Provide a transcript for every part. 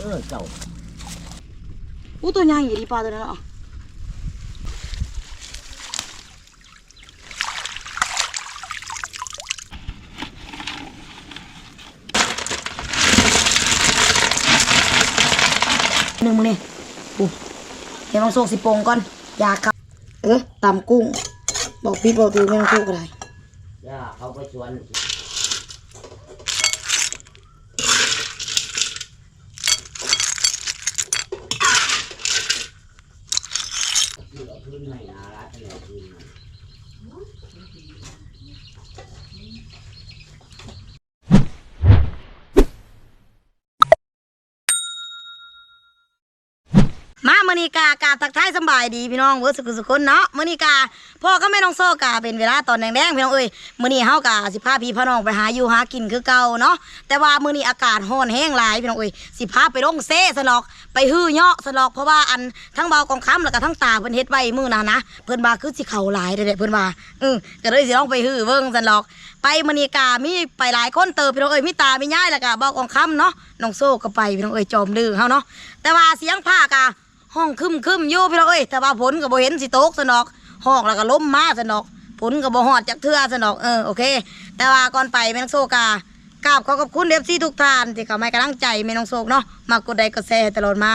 เออเจ้าอู้ตัวใหญ่อยู่ดีปลาตัวนั้นอะหนึ่งมือนี่อู้เดี๋ยวน้องโซกสิโปงก่อนอยากครับเออตำกุ้ง บอกพี่บอกตือไม่ต้องโซกอะไรย่าเขาไปชวนพื้นไม่นารัดเลยพื้นมัน มามือนีกากาทักทายสบายดีพี่น้องเวิร์สุขสุขคนเนาะมือนีกาพ่อก็ไม่ต้องโซกาเป็นเวลาตอนแดงๆพี่น้องเอ้ยมือนีเฮากาสิพาพี่พน้องไปหาอยู่หากินคือเก่าเนาะแต่ว่ามือนีอากาศร้อนแห้งหลายพี่น้องเอ้ยสิพาไปลงเซ่สนอก ไปฮื้อเหาะสนอกเพราะว่าอันทั้งเบากองค้ำแล้วก็ทั้งตาเพิ่นเฮ็ดไว้มือน่ะนะเพิ่นว่าคือสิเข่าหลายเด้อเพิ่นว่าอือก็เลยสิลองไปฮื้อเบิ่งสนอก ไปมือนีกามีไปหลายคนเติบพี่น้องเอ้ยมีตามีย่ายแล้วก็เบากองค้ำเนาะน้องโซก็ไปพี่น้องเอ้ยจอมดื้อเฮาเนาะแต่ว่าเสียงผ้ากา ห้องคึมคึมๆอยู่พี่น้องเอ้ยแต่ว่าผลก็บ่เห็นสิตกสนอกห้องแล้วก็ล้มมาสนอกผลก็บ่ฮอดจากเทื่อสนอกเออโอเค แต่ว่าก่อนไปแม่น้องโซกากราบขอขอบคุณเอฟซีทุกท่านที่เข้ามาให้กำลังใจแม่น้องโซกเนาะมากดไลค์กดแชร์ตลอดมา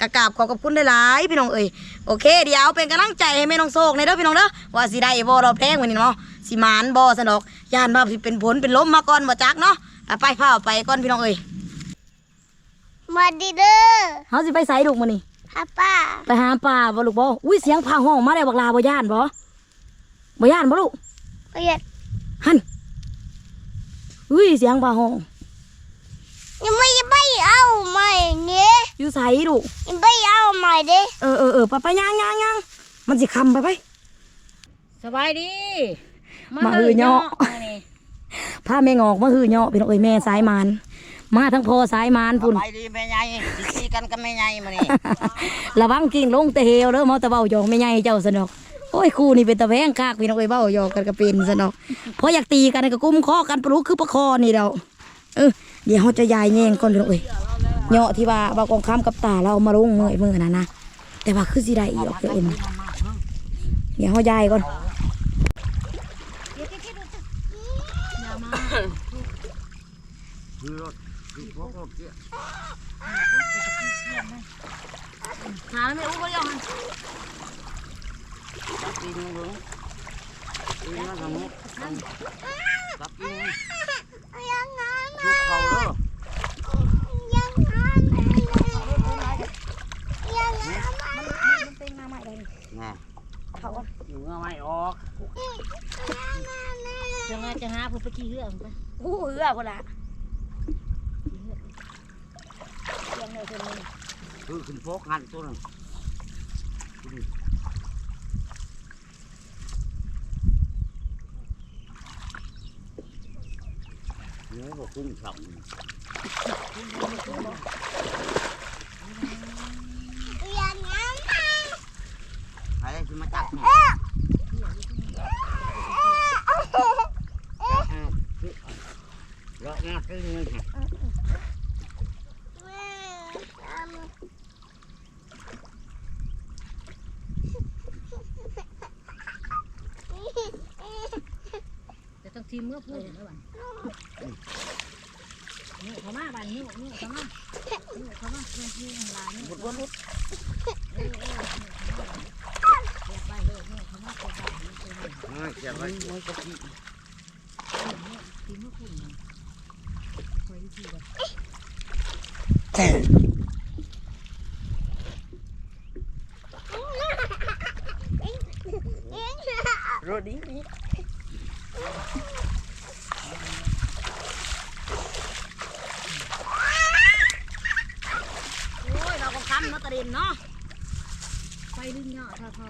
กกราบขอขอบคุณหลายๆพี่น้องเอ้ยโอเคเดี๋ยวเป็นกำลังใจให้แม่น้องโซกในเด้อพี่น้องเด้อว่าสิได้บ่รอบแพงวันนี้เนาะสิมานบ่สนอกย่านว่าสิเป็นผลเป็นล้มมาก่อนบ่จักเนาะอะไปพาเอาไปก่อนพี่น้องเอ้ยมาดีเด้อเฮาสิไปไสลูกมื้อนี้ ฮาป้าไปหาปลาบ่ลูกบ่อุ้ยเสียงพาห้องมาได้บักลาบ่ย่านบ่บ่ย่านบ่ลูกก็อยากหันอุ้ยเสียงพาห้องยังไม่ไปเอาใหม่เนี่ยอยู่ไสลูกยังไปเอาใหม่เด้เออเออเออไปไปย่างย่างย่างมันสิคำไปไปสบายดีมาหือเหยาะพาแม่งอกมาหือเหาะพี่น้องเอ้ยแม่สายมาน มาทั้งพ่อสายมานพุ่นไปดีแม่ใหญ่สิตีกันกับแม่ใหญ่มานี่ระวังกิ่งลงแต่เฮวเด้อหมอตะเบาหยอกไม่ใหญ่เจ้าสนอกโอ้ยคู่นี่เป็นตะแพงคากพี่น้องเอ้ยเบาหยอกกันก็เป็นสนอกเพราะอยากตีกันก็กุ้มคอกันปลุกคือประคอนี่เดาเออเดี๋ยวเขาจะยายแยงก่อนพี่น้องเอ้ยเหาะที่ว่าเบากองค้ำกับตาเราเอามาลงมือมือน่ะนะแต่ว่าคือสิได้อีกเดี๋ยวเอ็มเดี๋ยวเขายายก่อนคือรถ คือพวกรถเจ้าหาไม่อู้ก็ยังตักกินมึงกินมาทำมุกตักกินยังงานชุกเขาเด้อยังงานยังงานน่ะเขาอยู่เงาไม่ออกจะมาจะหาผู้ไปกี่เรื่องไปอู้เอือคนละ คือขึ้นโฟกหันตัวนึงเนื้อบอกขึ้นสองยังงานใครจะมาจับเนี่ยเลาะหน้าขึ้นเลยค่ะจะต้องเมื่อพูดแล้วบันนี่เขามาบันนี่นี่เขามานี่เขามาเพื่อนที่หลานนี่บุญบุญบุญเออเออเก็บไม่เก็บไว้ไม่ก็ขี้ทีมเมื่อพูดมันคอยวิธีแบบ รถดีนี่ โอ้ยเราก็ค้ำเนาะตะเนาะไปดึงเนาะทอทอ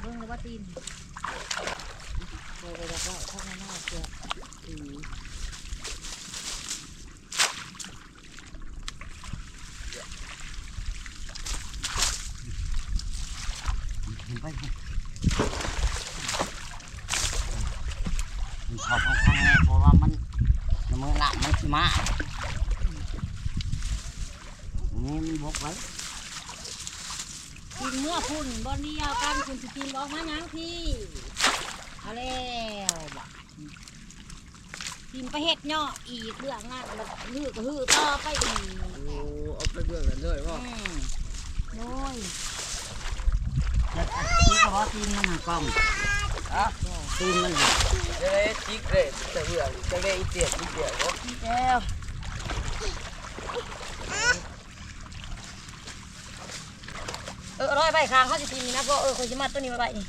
เบิ่งเลยว่าตีนโอ้ยแบบว่าเข้ามาหน้าเกือบไปมันเข้าข้างๆเพราะว่ามันมือหนักมันขี้มา นี่มันบก ไว้กินเมื่อพุ่นบอลเดียวกันคุณสิกินบอกมาหยังพี่เอาแล้วบ่กินไปเฮ็ดเนาะอีกเรื่องนั้นแล้วฮือก็ฮือต่อไปอีกโอ้เอาไปเบื่อกันเลยว่าอืมโอ้ยแล้วนี่ก็ว่าตีนมันหากล้องอะตีนมันหา จะได้จิกเลยแต่เบื่อจะได้อีเตียกอีเตียกก็ แล้ว เออร้อยใบคางเขาสิทีนี้นะเพราะเออคนสิมาตัวนี้มาใบนี่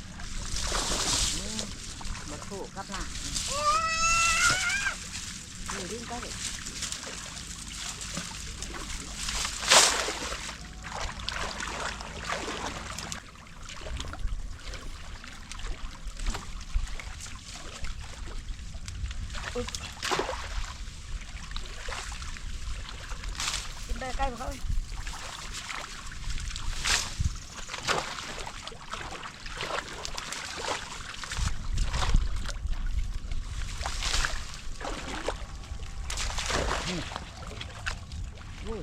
มาถูกกับหน้าอยู่ดิ้นก็เลยกินได้ใกล้กับเขา ก็อยู่น่ะ ช่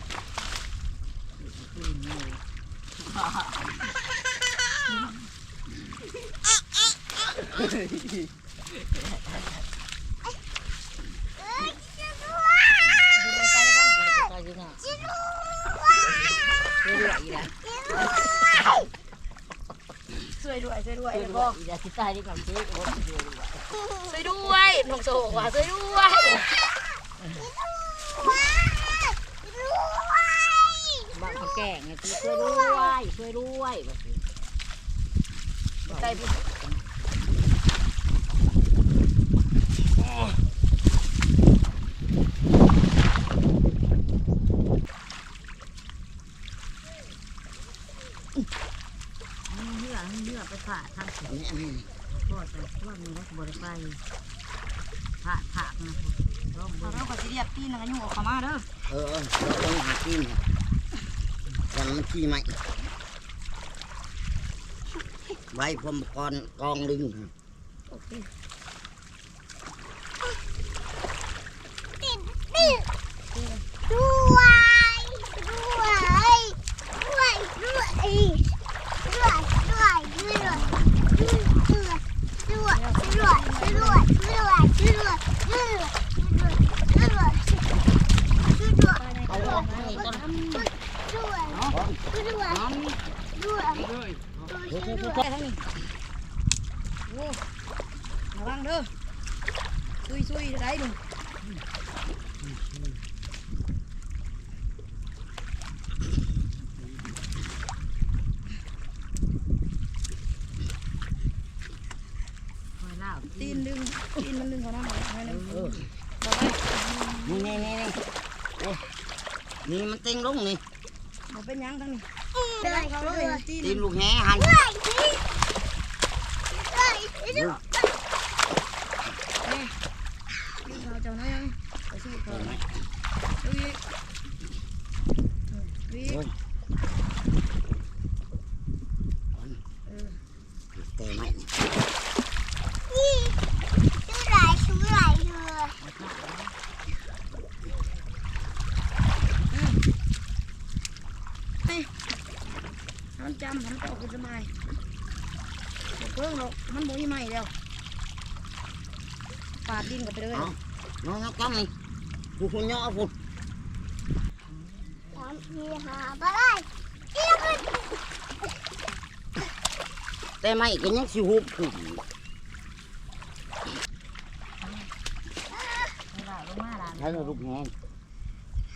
วยด้วยช่วยด้วยช่วยด้วยช่วยแล้วด้วก็ยอีกแล้วที่ตายที่กับช่วยโอ้ยช่วยด้วยช่วยด้วยหน้องโซว่าช่วยด้วย บ้านเขา แก่งไงคือช่วยด้วยช่วยด้วยแบบนี้ใกล้พี่เนื้อเนื้อไปผ่าทางอันนี้อันนี้พ่อแต่ว่ามีรถบริไฟผ่าถานะพ่อเราก็สิเรียกตีนกันยุ่งออกมาเด้อเออเราต้องหาตีน ครับวันมันขี้ไหมไว้พรมกรกองลิง โอเค ตีนดึงตีนมันดึงเขาหน้าหน่อยหน่อยหนึงเออต่อไปนี่นี่นี่นี่โอ้นี่มันเต็งลงนี่บ่เป็นหยังทั้งนี้เป็นไรเขาเลยตีนตีนลูกแห่หันด้วยด้วยตีนเขาเจ้าน้อยยังไปสู้เขาเห็นไหมดูอีกดูอีก Nó nó có mày. Phụt nhỏ phụt. Tê mày cái nhóc siêu hộp khủng. Thấy nó rụng nghe.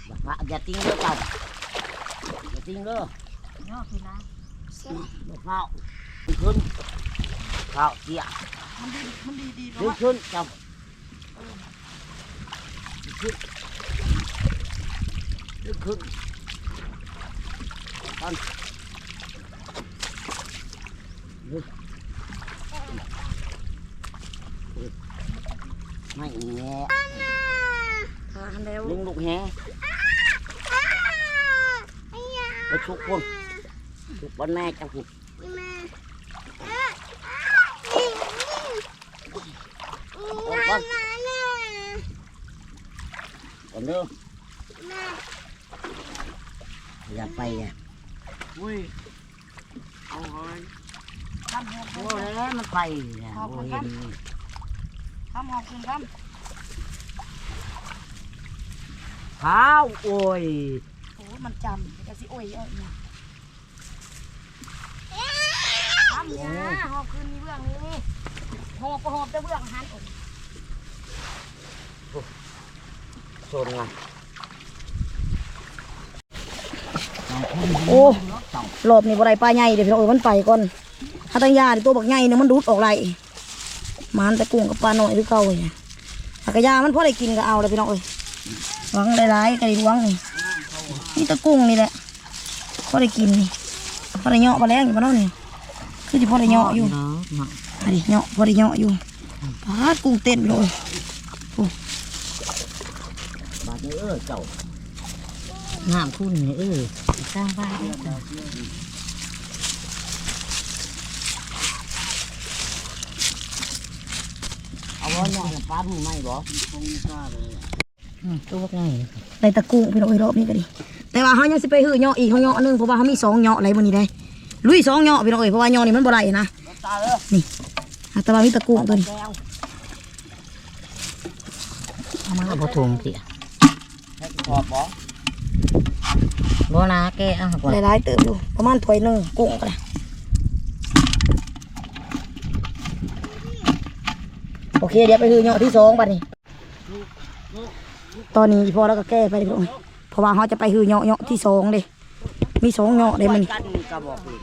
Dạ, dạ, dạ nữa chồng. Dạ tiếng nữa. Nhỏ thì là. Được không? Khơn. Khảo chị ạ. Đi, mình chồng. ขึ้นขึ้นอันไม่เงี้ยเร็วลุงลูกแฮไปชุกพุ่นชุกบนแม่จ้าหุ่น ก่อนเด้อมาอย่าไปอะอุ้ยเอาเฮ้ยทำหอบโอ้แล้วมันไปเนี่ยโอ้เห็นทำหอบขึ้นทเท้าโอ้ยำโอ้มันจำจะสิโอ้ยเอ้ยเนี่ยทำยาหอบขึ้นมีเบื้องนี้หอบก็หอบแต่เบื้องหันอก โซนไงโอ้รอบนี้บ่ได้ปลาใหญ่เดี๋ยวพี่น้องเอ้ยมันไปก่อนถ้าตั้งยานี่ตัวบักใหญ่เนี่ยมันดูดออกไรมันแต่กุ้งกับปลาหน่อยคือเก่าเลยถ้ากระยามันพอได้กินก็เอาเลยพี่น้องเอ้ยหวังหลายๆก็ได้หวังนี่นี่ตะกุ้งนี่แหละพอได้กินนี่พอได้เหาะปลาแรงอยู่บ้านเรานี่คือจะพอได้เหาะอยู่เนาะเนาะอันนี้เหาะพอได้เหาะอยู่ปลาดกุ้งเต้นเลย บาดนี้เออเจ้าน้ำคุณนี่เออสร้างบ้านได้จ้ะเอาไว้หน่อยป้ามึงไม่บอกคงกล้าเลยอืมตัวง่ายในตะกุ้งพี่น้องเอ้ยรอบนี้ก็ดี แต่ว่าเขายังสิไปหื้อเหาะอีกเขาเหาะอันหนึงเพราะว่าเขามีสองเหาะอะไรมันนี้ได้ลุยสองเหาะพี่น้องเอ้ยเพราะว่าเหาะนี่มันบ่ได้นะตาเลยนี่อะแต่ว่ามีตะกุ้งตัวนี้เอามาพอทงสิให้ ขอบบ่บ่นะแกเอาก่อนหลายๆเติบอยู่ประมาณถ้วยหนึ่งกุ้งก็ได้โอเคเดี๋ยวไปคือเหยาะที่สองบัดนี้ ตอนนี้พอแล้วก็แก้ไปเลยเพราะว่าเขาจะไปคือเหยาะเหยาะที่สองเลยมีสองเหยาะเลยมันกันกระบอกปืน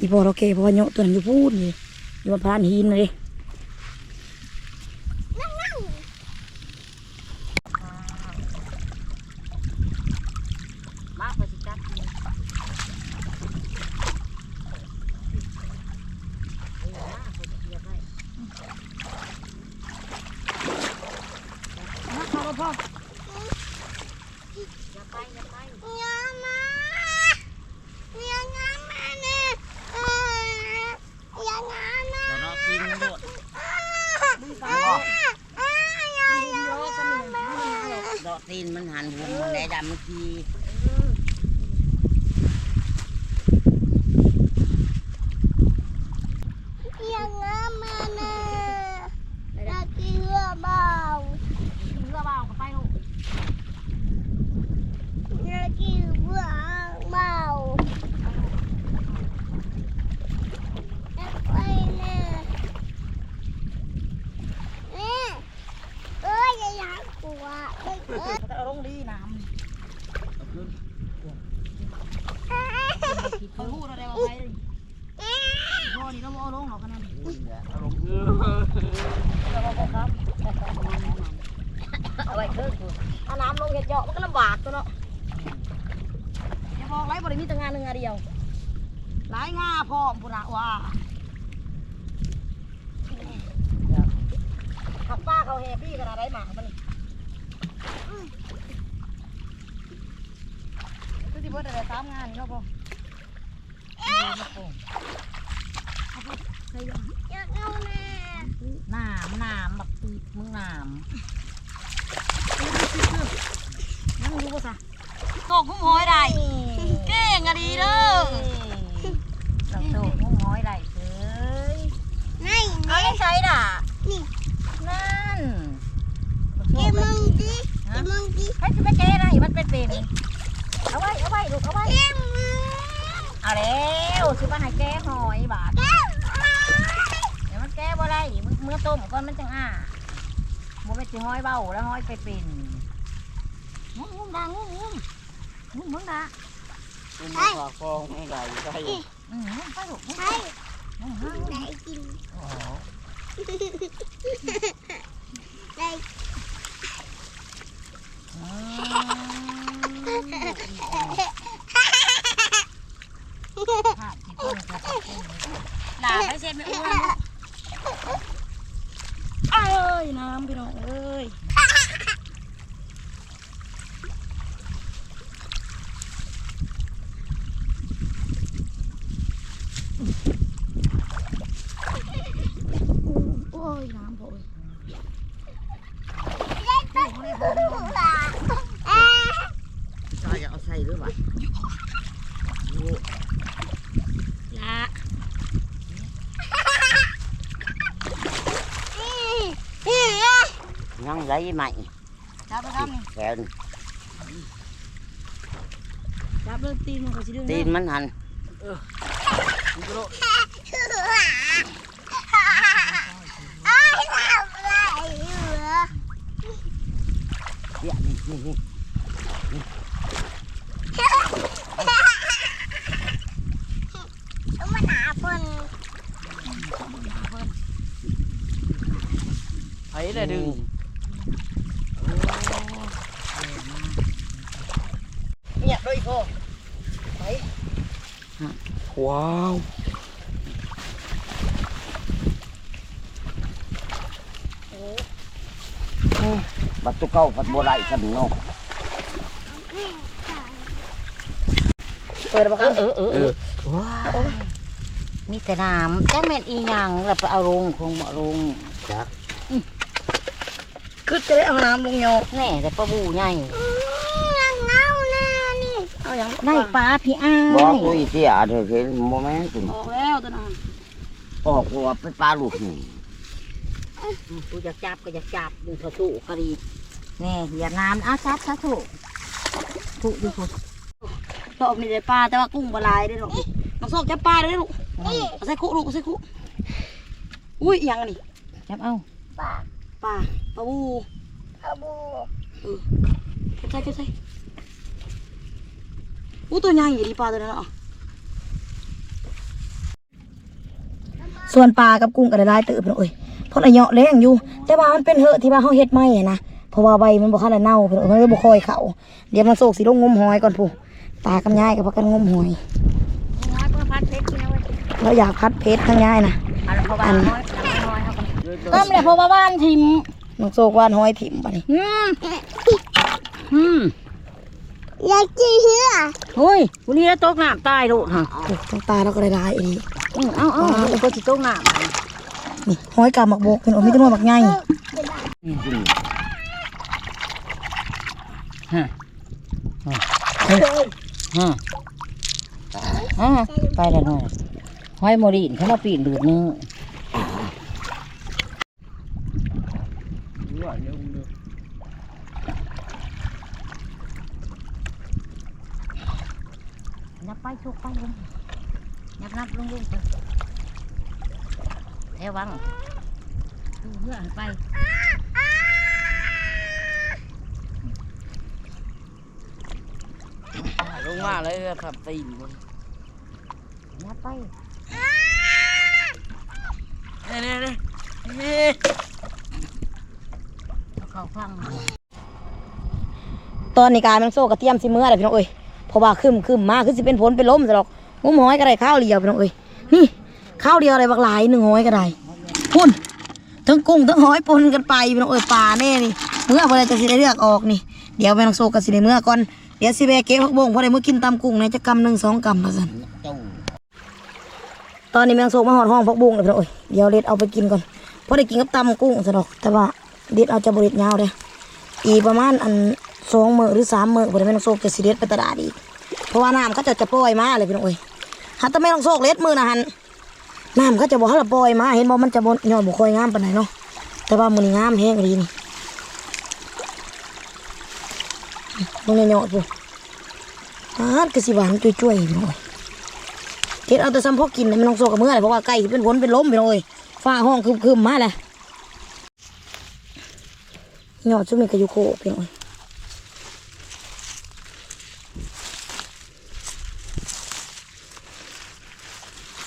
อีพอเราแก้เพราะว่าเหยาะตัวนั้นอยู่พูดเลยอยู่บนพานหินเลย มาไปสิจับ ยามาเนี่ยงามาเนี่ยเออยางามา เดี๋ยวเรากินหมด ดอก ตีนมันหันหัวมันได้ดำเมื่อกี้ ยังงามมานะนักเรือเบา เรือเบาก็ไปลูก นักเรือเบาไปนะแม่เอ้ยอย่าอยากกลัวเอ้ยเอ้ย ก็เอาลงดีน้ำเขาพูดอะไรว่าไปเลยพ่อนี่เราเอาลงหรอกขนาดนี้ เอาลงเออ เราบอกครับเอาไว้เพิ่มเอาน้ำลงเห็ดเหยาะมันก็ลำบากตัวเนาะอย่าบอกไรบริมีแต่งานหนึ่งงานเดียวหลายงาพร้อมปุระว่าขับป้าเขาแฮปปี้ขนาดไรหมามัน คือที่เพิ่นได้สามงานเนาะพ่อยากเอาแน่น้ำน้ำบักตีมึงน้ำงดูภาษาโตกหุ้มหอยได้เก่งอะดีเด้อำเราโตมุ้งห้อยไหลเฉย ไม่ เอา แน่ ได้ใช้ด่ะ นี่ นั่น เกมังกี้เกมังกี้ ให้จะไปแก้อะไรมันเป็นเป็นเอาไว้เอาไว้ลูกเอาไว้ เกมัง เอาแล้วสิมาให้แก้หอยบาท เก เดี๋ยวมันแก้บ่ได้มึงเมื่อต้มก่อนมันจังอ่าบ่ไปสิห้อยเบ้าแล้วห้อย ไปเป็นงุ้มงุ้มดางุ้มงุ้มงุ้มมึงดา เป็นมาฝากฟองไม่ได้ได้ อืมงุ้มไปลูกงุ้ม ใช่ งุ้มงุ้ม ได้กิน โอ้ ได้ ภาพที่ต้นจะเป็น ด่าไปเสร็จไม่อ้วนเอ้ยน้ำพี่น้องเอ้ยโอ้ยน้ำพอเอ้ย ได้ตัดหัว ยังไรใหม่จับไปครับนี่แขน จับเริ่มตีนมันก็สิดึง ตีนมันหัน ไอ้ทำอะไรอยู่เหรอ เดี๋ยวนี่นี่นี่ มันหาคน ไผได้ดึง เนี่ยโดยพ่อ ว้าวบัดตุเก้าบัดบัวไหลกันเนาะเปิดมาครับเออเออเออว้าวมีแต่น้ำแจ้งแม่นอีหยังแล้วไปเอาลงคงมาลงจ้ะคือจะได้เอาน้ำลงโยกแน่แต่ปลาบูใหญ่ยังเงาแน่นี่ เอาอย่างได้ปลาพี่อ้าบอกยคุยเสียเถอะคือโมเมนต์ออกแล้วตัวนั้นออกหัวไปปลาลูกนี่กูอยากจับก็อยากจับอยู่ทะสุก็ดีแน่อย่าน้ำเอาจับทะสุถูกอยู่ถูกรอบนี้ได้ปลาแต่ว่ากุ้งปลาลายได้หรอกน้องโซกจับปลาได้ลูกเอาใส่คุลูกเอาใส่คุอุ้ยอหยังอันนี่จับเอาปลาปลาบูอาบูเก็บใส่เก็บใส่ อู้ตัวใหญ่อยู่ดีปลาตัวนั้นอะส่วนปลากับกุ้งก็ได้หลายเติบเนาะเอ้ยเพราะระยะแรงอยู่ แต่ว่ามันเป็นเหอะที่ว่าเขาเฮ็ดไม่อะนะเพราะว่าใบมันบ่คันได้เน่าเพิ่นเอ้ยมันเลยบ่ค่อยเข้าเดี๋ยวมันโศกสิลงงมหอยก่อนผู้ตากับยายก็พากันงมหอยน้อยเพื่อพัดเพชรนะเว้ยเราอยากพัดเพชรทั้งยายนะเอาละเพราะว่าน้อยน้อยเขาก็ก็ไม่ได้เพราะว่าบ้านทิมน้องโศกว่านหอยทิมบัดนี้ อืมอืมอยากจีเหือเฮ้ยวันนี้แล้วตกน้ำตายลูกฮะโอ้ทั้งตาเราก็ได้ลายอีกอืมเอาเอาเอาก็สิตกน้ำนี่หอยกาบหมักโบกเป็นโอ้มีแตัวน้อยหมักใหญ่ฮะฮะฮะไปแล้วหน่อยหอยโมดินเขามาปีนดูดมือนับ ไปชุกไปลงนับนับลงลงไปเอวังดูเพื่อนไปลงมาเลยครับตีนนับไปนี่นี่นี่เอาเข้าคลังตอนนี้การมันโซ่กระเทียมสิเมื่อไรพี่น้องเอ้ย เพราะว่าคึมคึมมาคือสิเป็นผลเป็นล้มซะหรอกงมหอยก็ได้ข้าวเดียวพี่น้องเอ้ยนี่ข้าวเดียวอะไรบักหลายหนึ่งหอยก็ได้พุ่นทั้งกุ้งทั้งหอยปนกันไปพี่น้องเอ้ยปลาแน่นี่เมื่อพอได้จะสิได้เลือกออกนี่เดี๋ยวแม่น้องโซกับสิได้เมื่อก่อนเดี๋ยวสิแบกเก็บผักบงพอได้เมื่อกินตำกุ้งเนี่ยจะกำหนึ่งสองกำมาสันตอนนี้แมงโซมาหอดห้องพักบุ้งเลยพี่น้องเอ้ยเดี๋ยวเด็ดเอาไปกินก่อนเพราะได้กินกับตำกุ้งซะดอกแต่ว่าเด็ดเอาจะบริดยาวเลยอีประมาณอัน สองมือหรือสามมือพอได้แมงโซกจะสิเด็ดไปตลาดอีกเพราะว่าน้ำเขาจะจะปล่อยมาเลยพี่น้องเอ้ยหันแต่แมงโซกเล็ดมือนะหันน้ำเขาจะบอกให้เราปล่อยมาเห็นบอกมันจะบนยอดบุคอยงามปานไหนเนาะแต่ว่ามือนี้งามแห้งดีนี่ตรงนี้ยอดปุ๊อ่านกระสิหวานจุ้ยๆพี่น้องเอ้ยเฮ็ดเอาแต่ซ้ำพอกินเลยมันต้องโซกับเมื่อไรเพราะว่าไก่ที่เป็นวนเป็นล้มไปเลยฟ้าห้องคืมคืมๆมาเลยยอดซุ่มนี่ก็อยู่โคพียงเลย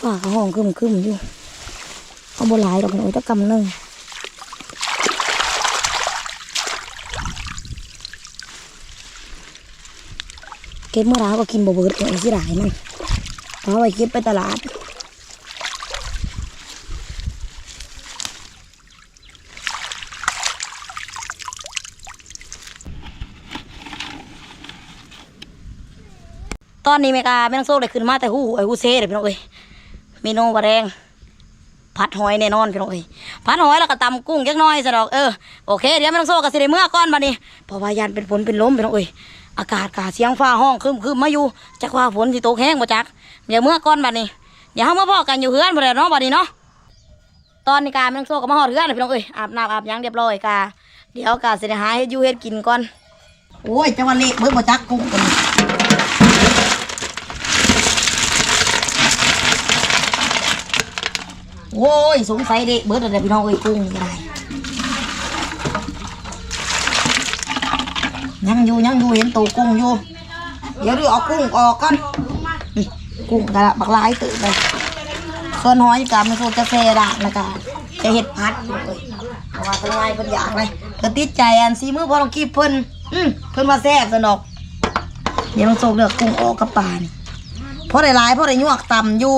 ฟ้าก็ห้องคืมคืมอยู่เอาบัหลายดอกหน่อยตะกำหนึ่งเก็บเมื่อไรก็กินบ่เบิดเลยสิหลายมันเอาไว้เก็บไปตลาดตอนนี้เมกาไม่ต้องโซ่เลยขึ้นมาแต่หูไอ้หูเซ่เลยพี่น้องเอ้ย เมนูบะแดงผัดหอยแน่นอนพี่น้องเอ้ยผัดหอยแล้วก็ตำกุ้งจักน้อยสะดอกเออโอเคเดี๋ยวไม่ต้องโซ่กับสิได้เมื่อก่อนบัดนี้เพราะว่ายันเป็นฝนเป็นลมพี่น้องเอ้ยอากาศกาเสียงฟ้าห้องคืมคืมมาอยู่จักว่าฝนสิตกแห้งบ่จักเดี๋ยวเมื่อก่อนบัดนี้เดี๋ยวเฮามาพอกันอยู่เฮือนบ่ได้เนาะบัดนี้เนาะตอนนี้กาไม่ต้องโซ่ก็มาหอดเฮือนพี่น้องเอ้ยอาบน้ำอาบยังเรียบร้อยกาเดี๋ยวกาสิได้หาเฮ็ดอยู่เฮ็ดกินก่อนโอ้ยจังหวะเละเบิ่งบ่จักกุ้งกัน โอ้ยสงสัยเด็กเบิดอะไรพี่น้องเอ้ยกุ้งก็ได้ยังอยู่ยังอยู่เห็นตัวกุ้งอยู่ เดี๋ยวดูเอากุ้งออกก่อนนี่กุ้งกระบักลายตื่นไปส่วนหอยกามันโซจะเซระนะกาจะเห็ดพัดเลยเพราะว่าทั้งไงเพิ่นอยากเลยเพิ่นติดใจอันซีมือพอลองกีบเพิ่นอืมเพิ่นว่าแซ่บสนอก เดี๋ยวลองโซกเลือกกุ้งออกกับปลานี่เพราะได้หลายเพราะได้ยวกต่ำอยู่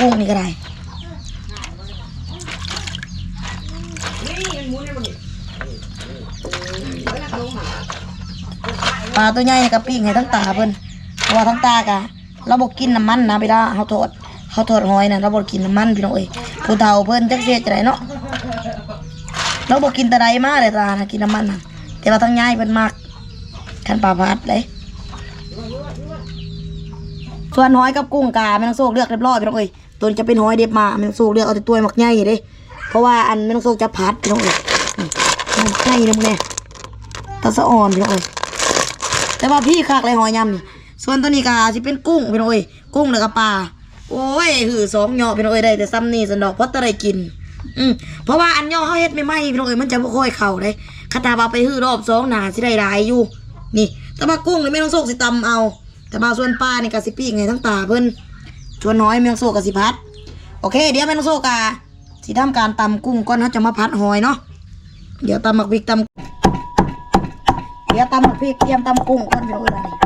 กุ้งนี่ก็ได้ ปลาตัวใหญ่นี่กับปิ้งให้ทั้งตาเพิ่นเพราะว่าทั้งตากะเราบอกกินน้ำมันนะเวลาเขาทอดเขาทอดหอยนะเราบอกกินน้ำมันพี่น้องเอ้ยผู้เฒ่าเพิ่นจักเสียจะไดเนาะเราบอกกินตะไดมากเลยตานะกินน้ำมันนะแต่ว่าทั้งใหญ่เพิ่นมักคันปลาพัดเลยส่วนหอยกับกุ้งกาไม่ต้องโซกเลือกเรียบร้อยพี่น้องเอ้ยตัวจะเป็นหอยเด็บมาไม่ต้องโซกเลือกเอาแต่ตัวหมักใหญ่เด้เพราะว่าอันไม่ต้องโซกจะพัดพี่น้องเอ้ยมันใหญ่เลยมึงเนี่ยตาสะอ่อนพี่น้องเอ้ย แต่ว่าพี่คักเลยหอยยำนี่ ส่วนตัวนี้กาสิเป็นกุ้งพี่น้องเอ้ยกุ้งแล้วก็ปลา โอ้ยหือสองเหยอพี่น้องเอ้ยได้แต่ซ้ำนี่สันดอกเพราะตะไรกิน อืมเพราะว่าอันย่อเขาเฮ็ดไม่ไหมพี่น้องเอ้ยมันจะบ่ค่อยเข้าเลยคาตาบาไปหือรอบสองหนาสิได้หลายอยู่ นี่ แต่ว่ากุ้งนี่ไม่ต้องโซกสิตำเอา แต่บาส่วนปลานี่กะสิปีกไงทั้งตาเพิ่นส่วนน้อยไม่ต้องโซกกะสิพัด โอเค เดี๋ยวไม่ต้องโซกกะสิทำการตำกุ้งก่อนเนาะจะมาพัดหอยเนาะ เดี๋ยวตำหมักพริกตำ เดี๋ยวตำพริกเตรียมตำกุ้งก่อนเดี๋ยวเวลานี้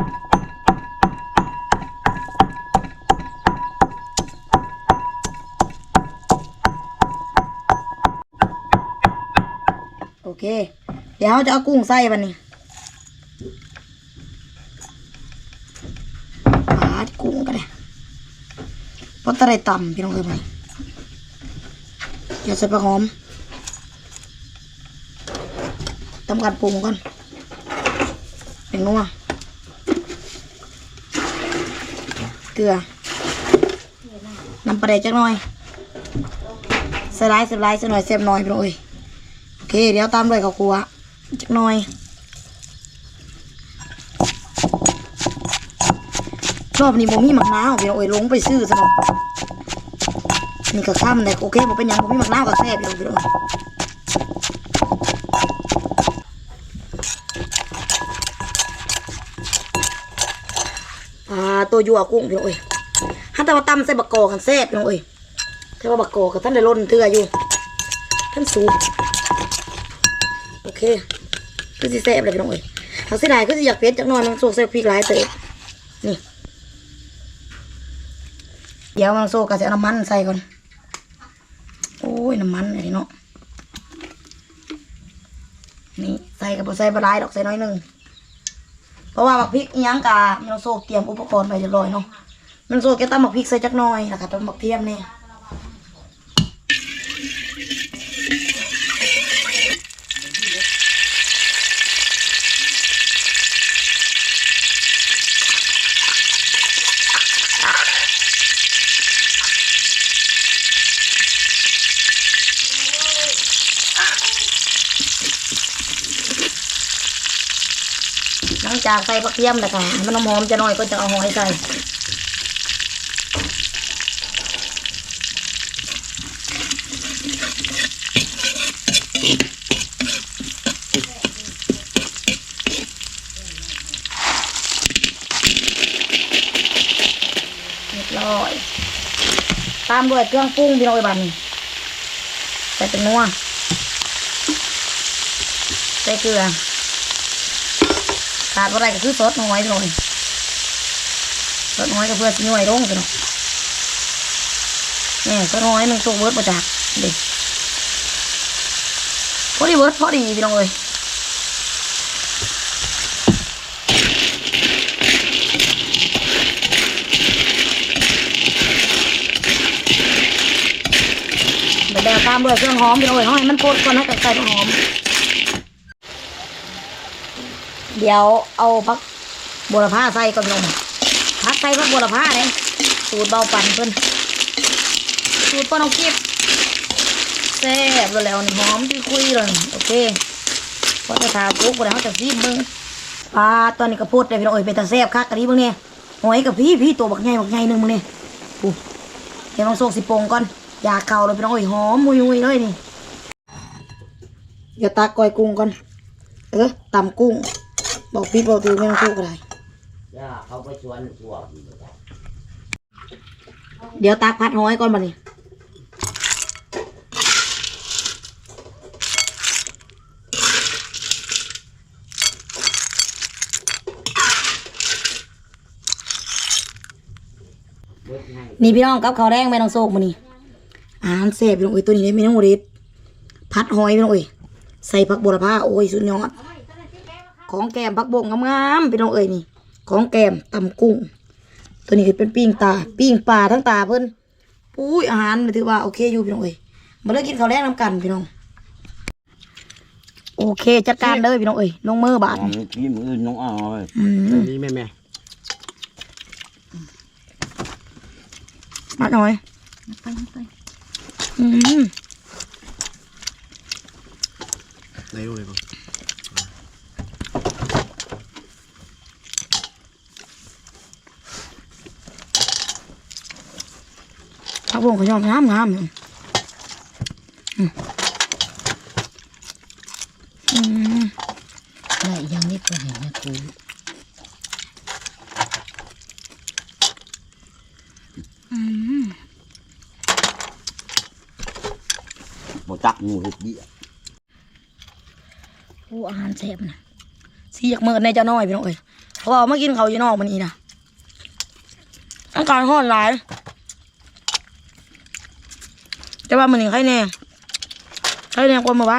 โอเค เดี๋ยวเราจะเอากุ้งใส่บันนี้ปาดกุ้งกันเลยเพราะตะไรต่ำพี่น้องเคยไหมเดี๋ยวใส่ปลาหอมทำการปรุงก่อน เป็นนัวเกลือน้ำปลาแดกจักหน่อยสไลด์สไลด์สักหน่อยเสียบหน่อยพี่น้องเอ้ยโอเค เดี๋ยวตามด้วยข้าวคั่วจักหน่อยรอบนี้บ่มีหมักนาวพี่น้องเอ้ยลงไปซื้อซะเนาะนี่ก็ค่ำเลยโอเคบ่เป็นยังบ่มีหมักนาวก็แซ่บพี่น้องอ่า ตัวยัวกุ้งพี่น้องเอ้ยหันต่ว่าตำใส่บักกอกันแซ่บพี่น้องเอ้ยแต่ว่าบักกอกก็ท่านได้ล้นเทื่ออยู่ท่านสูงโอเคคือสิแซ่บเลยพี่น้องเอ้ยทางเสียดายคือสิอยากเผ็ดจักนอยมันโซกใส่พริกหลายเติบนี่เดี๋ยวมันโซกะจะเอาน้ำมันใส่ก่อนโอ้ยน้ำมันอะไรเนาะนี่ใส่กับใส่บะไดดอกใส่น้อยหนึ่ง ราะว่าบักพริกอิหยังกะมันโซกเตรียมอุปกรณ์ไปเรียบร้อยเนาะมันโซกแกตำบักพริกใส่จักหน่อยแล้วก็ตำบักเทียมเนี่ย ลังจากใส่บักเทียมแล้วก็มันหอมจะหน่อยก็จะเอาหอยใส่เรียบร้อยตามด้วยเครื่องปรุงพี่น้องไอ้บันใส่เป็นนัวใส่เกลือ ขาดอะไรก็คือซดน้อยเลยซดน้อยก็เพื่อสิย่อยลงพี่น้องนี่ซดน้อยมันสุกเวิร์ดประจักเดิพอดีเวิร์ดพอดีพี่น้องเอ้ยแดกตามด้วยเครื่องหอมพี่น้องเอ้ยให้มันโคตรก่อนให้ใส่หอม เดี๋ยวเอาพักบัวละผ้าใส่ก่อนพี่น้องพักใส่พักบัวละผ้าเลยสูตรเบาปั่นเพิ่นสูตรป้อนอากีบแซ่บแล้วแล้วนี่หอมที่คุยเลยโอเคพอจะทาปุ๊บบ่ได้เขาจะซีบมึงปลาตอนนี้ก็พูดได้พี่น้องเอ้ยเป็นตาแซ่บคักกะนี้เบิ่งเนี่ยหอยกับพี่พี่ตัวบักใหญ่บักใหญ่หนึ่งมึงเนี่ปุ๊เดี๋ยวน้องโซกสิโปงก่อนอยากเข่าเลยพี่น้องเอ้ยหอมมุยมุยเลยนี่เดี๋ยวตากก้อยกุ้งก่อนเออตำกุ้ง บอกพี่บอกตูไม่ต้องพูดก็ได้ย่าเขาไปชวนพวกอยู่จ้ะเดี๋ยวตากพัดหอยก่อนบัดนี้เบิดให้นี่พี่น้องกับข้าวแดงแม่น้องโซกมานี่อาหารแซ่บพี่น้องเอ้ยตัวนี้ได้ไม่ต้องโมเดดพัดหอยพี่น้องเอ้ยใส่ผักบัวละพาโอ้ยสุดยอด ของแกมผักบกงามๆพี่น้องเอ้ยนี่ ของแกมตำกุ้ง ตัวนี้คือเป็นปิ้งตาปิ้งปลาทั้งตาเพิ่นอุ้ยอาหารถือว่าโอเคอยู่พี่น้องเอ้ยมาเลิกกินข้าวแดงน้ำกันพี่น้อง โอเคจัดการเลยพี่น้องเอ้ยลงมือบาทของพี่มืออื่นน้องเอาเลยอืมนี่แม่แม่มาหน่อยอืมไหนดูเลยก่อน ผักบงเขาชอบงามงามอยู่อืมอืมได้ยังนิดก็เห็นนะครูอืมบ่จักหมูเห็ดเบี้ยโอ้อาหารแซ่บนะสีอยากเมิดในเจ้าน้อยพี่น้องเอ้ยเพราะว่าเมื่อกินเขาวอยู่นอกมันนี่นะอากาศร้อนหลาย แต่ว่ามันนี่ใครแน่ใครแน่กว่าเมื่อวา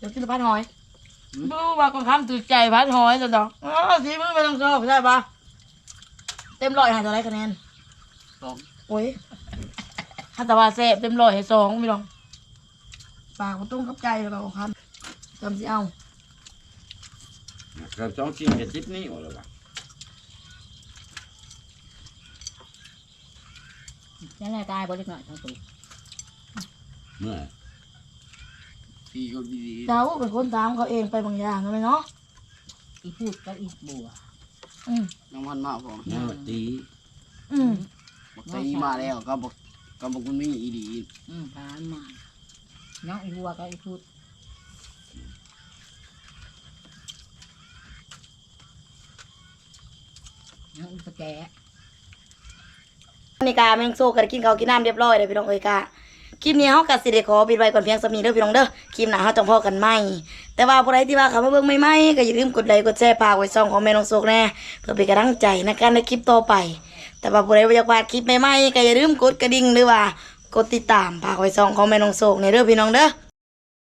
นหนึ่งชูตำกุ้งเผ็ดเนาะเผ็ดหน่อยเฮ้ยหิมอะทำสิบอกแซ่บเดี๋ยวกินพัดหอยบูว่าก็คำตื่นใจพัดหอยจังดอกอ๋อสีมือไม่ต้องชอบใช่ปะเต็มร้อยให้เท่าไรคะแนนสองโอ้ยถ้าแต่ว่าแซ่บเต็มร้อยให้สองไม่ลองปากมันตุ้งกับใจแล้วก็คำจำสิเอาเราสองชิ้นกับจิ๊บนี่หมดเลยป่ะนั่นแหละตายบ่เล็กน้อยทั้งตัวเมื่อ พี่ก็ดีเจ้าเป็นคนตามเขาเองไปบางอย่างนะไหมเนาะอีพูดกับอีบัวอืมๆน้ำมันมากพอนั่งตีอืมบอกใจมาแล้วก็บอกก็บอกคุณไม่อีดีอืมตามมาน้องอีบัวกับอีพูดน้องอีปะแกะนี่กาแมงโซกันกินข้าวกินน้ำเรียบร้อยเลยพี่น้องเอ้ยกา คลิปนี้เฮากัสิเดขอปิดไว้ก่อนเพียงสามีเด้อพี่น้องเด้อคลิปหน้าเฮาจังพอกันไหมแต่ว่าผู้ใดที่ว่าเขามาเบิ่งไม่ไหมก็อย่าลืมกดไลค์กดแชร์ฝากไว้ซองของแม่น้องโซกแน่เพื่อเป็นกำลังใจในการในคลิปต่อไป แต่ว่าผู้ใดอยากพาดคลิปไม่ไหมก็อย่าลืมกดกระดิ่งหรือว่ากดติดตามฝากไว้ซองของแม่น้องโซกในเด้อพี่น้องเด้อ